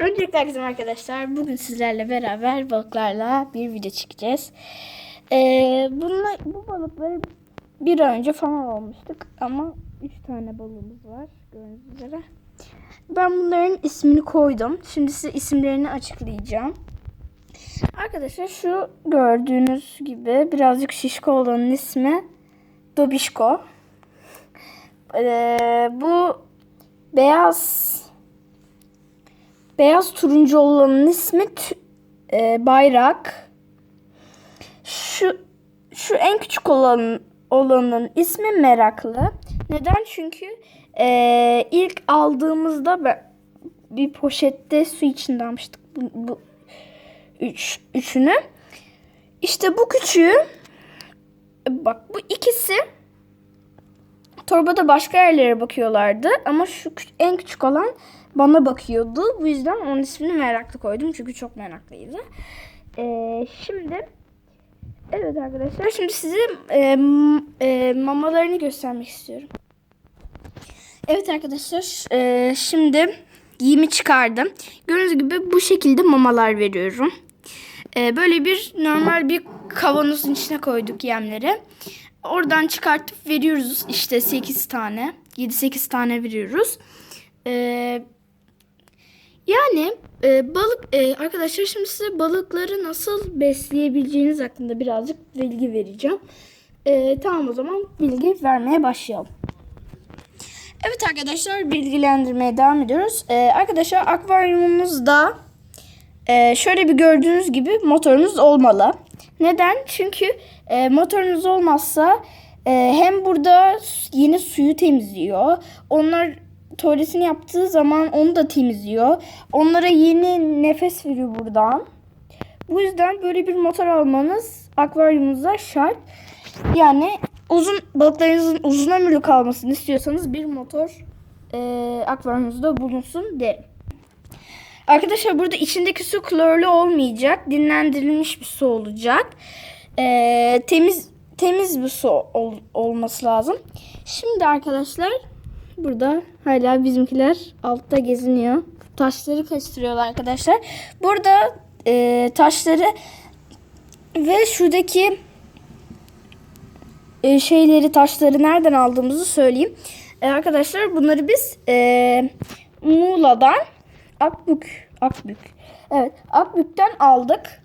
Öncelikle herkese arkadaşlar. Bugün sizlerle beraber balıklarla bir video çekeceğiz. Ee, bununla, bu balıkları bir önce falan almıştık. Ama 3 tane balığımız var. Gördüğünüz üzere. Ben bunların ismini koydum. Şimdi size isimlerini açıklayacağım. Arkadaşlar şu gördüğünüz gibi birazcık şişko olanın ismi Dobişko. Ee, bu beyaz beyaz turuncu olanın ismi e, bayrak. Şu şu en küçük olan olanın ismi meraklı. Neden? Çünkü e, ilk aldığımızda ben- bir poşette su içinde almıştık bu, bu üç, üçünü. İşte bu küçüğü bak bu ikisi torbada başka yerlere bakıyorlardı ama şu en küçük olan bana bakıyordu. Bu yüzden onun ismini meraklı koydum çünkü çok meraklıydı. Ee, şimdi evet arkadaşlar şimdi size e, e, mamalarını göstermek istiyorum. Evet arkadaşlar e, şimdi yemi çıkardım. Gördüğünüz gibi bu şekilde mamalar veriyorum. E, böyle bir normal bir kavanozun içine koyduk yemleri. Oradan çıkartıp veriyoruz işte 8 tane. 7-8 tane veriyoruz. E, yani e, balık e, arkadaşlar şimdi size balıkları nasıl besleyebileceğiniz hakkında birazcık bilgi vereceğim. E, tamam o zaman bilgi vermeye başlayalım. Evet arkadaşlar bilgilendirmeye devam ediyoruz. E, arkadaşlar akvaryumumuzda e, şöyle bir gördüğünüz gibi motorunuz olmalı. Neden? Çünkü e, motorunuz olmazsa e, hem burada yeni suyu temizliyor. Onlar tuvaletini yaptığı zaman onu da temizliyor. Onlara yeni nefes veriyor buradan. Bu yüzden böyle bir motor almanız akvaryumunuza şart. Yani uzun balıklarınızın uzun ömürlü kalmasını istiyorsanız bir motor e, akvaryumunuzda bulunsun derim. Arkadaşlar burada içindeki su klorlu olmayacak. Dinlendirilmiş bir su olacak. E, temiz temiz bir su ol- olması lazım. Şimdi arkadaşlar burada hala bizimkiler altta geziniyor. Taşları kaçırıyorlar arkadaşlar. Burada e, taşları ve şuradaki e, şeyleri taşları nereden aldığımızı söyleyeyim. E, arkadaşlar bunları biz e, Muğla'dan Akbük Akbük evet Akbük'ten aldık.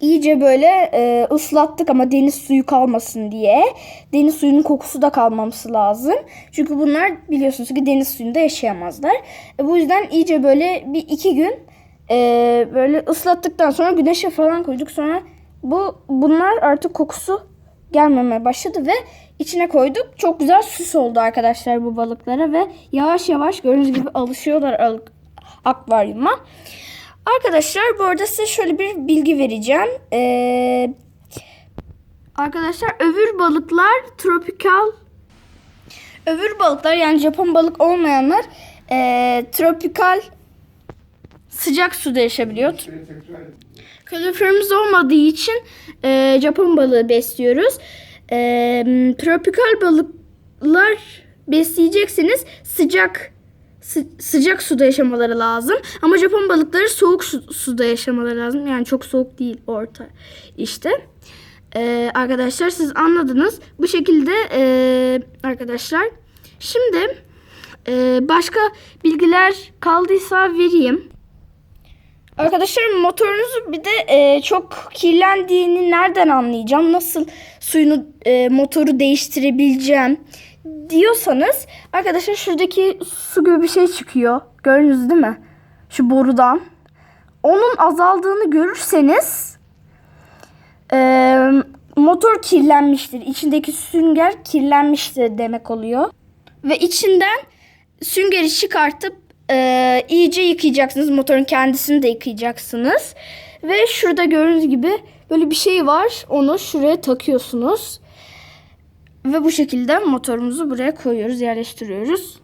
İyice böyle e, ıslattık ama deniz suyu kalmasın diye. Deniz suyunun kokusu da kalmaması lazım. Çünkü bunlar biliyorsunuz ki deniz suyunda yaşayamazlar. E, bu yüzden iyice böyle bir iki gün e, böyle ıslattıktan sonra güneşe falan koyduk. Sonra bu bunlar artık kokusu gelmemeye başladı ve içine koyduk. Çok güzel süs oldu arkadaşlar bu balıklara ve yavaş yavaş gördüğünüz gibi alışıyorlar al- akvaryuma. Arkadaşlar bu arada size şöyle bir bilgi vereceğim. Ee, arkadaşlar öbür balıklar tropikal öbür balıklar yani Japon balık olmayanlar ee, tropikal sıcak suda yaşayabiliyor. Kaloriferimiz olmadığı için e, Japon balığı besliyoruz. E, tropikal balıklar besleyeceksiniz. Sıcak sı- sıcak suda yaşamaları lazım. Ama Japon balıkları soğuk su- suda yaşamaları lazım. Yani çok soğuk değil orta işte. E, arkadaşlar siz anladınız. Bu şekilde e, arkadaşlar. Şimdi e, başka bilgiler kaldıysa vereyim. Arkadaşlar motorunuzu bir de e, çok kirlendiğini nereden anlayacağım? Nasıl suyunu e, motoru değiştirebileceğim diyorsanız arkadaşlar şuradaki su gibi bir şey çıkıyor. Gördünüz değil mi? Şu borudan. Onun azaldığını görürseniz e, motor kirlenmiştir. İçindeki sünger kirlenmiştir demek oluyor. Ve içinden süngeri çıkartıp e, iyice yıkayacaksınız. Motorun kendisini de yıkayacaksınız. Ve şurada gördüğünüz gibi böyle bir şey var. Onu şuraya takıyorsunuz. Ve bu şekilde motorumuzu buraya koyuyoruz, yerleştiriyoruz.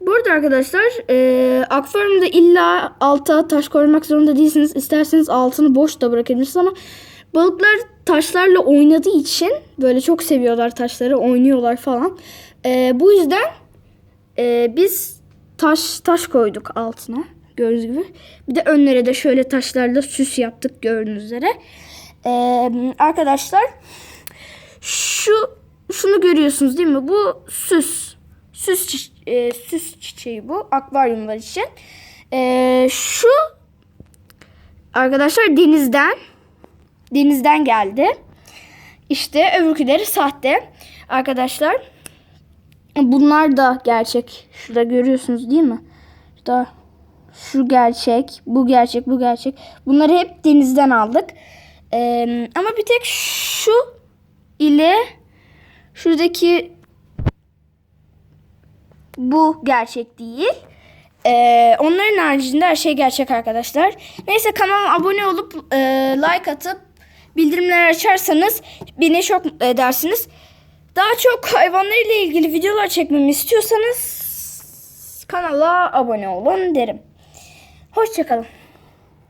Burada arkadaşlar e, akvaryumda illa alta taş koymak zorunda değilsiniz. İsterseniz altını boş da bırakabilirsiniz ama balıklar taşlarla oynadığı için böyle çok seviyorlar taşları, oynuyorlar falan. E, bu yüzden e, biz taş taş koyduk altına. Gördüğünüz gibi. Bir de önlere de şöyle taşlarla süs yaptık gördüğünüz üzere. Ee, arkadaşlar şu şunu görüyorsunuz değil mi? Bu süs. Süs çi- e, süs çiçeği bu akvaryumlar için. Ee, şu arkadaşlar denizden denizden geldi. İşte öbürküleri sahte. Arkadaşlar bunlar da gerçek. Şurada görüyorsunuz değil mi? Şurada şu gerçek, bu gerçek, bu gerçek. Bunları hep denizden aldık. Ee, ama bir tek şu ile şuradaki bu gerçek değil. Ee, onların haricinde her şey gerçek arkadaşlar. Neyse kanalıma abone olup e, like atıp bildirimleri açarsanız beni çok mutlu edersiniz. Daha çok hayvanlarıyla ilgili videolar çekmemi istiyorsanız kanala abone olun derim. Hoşçakalın.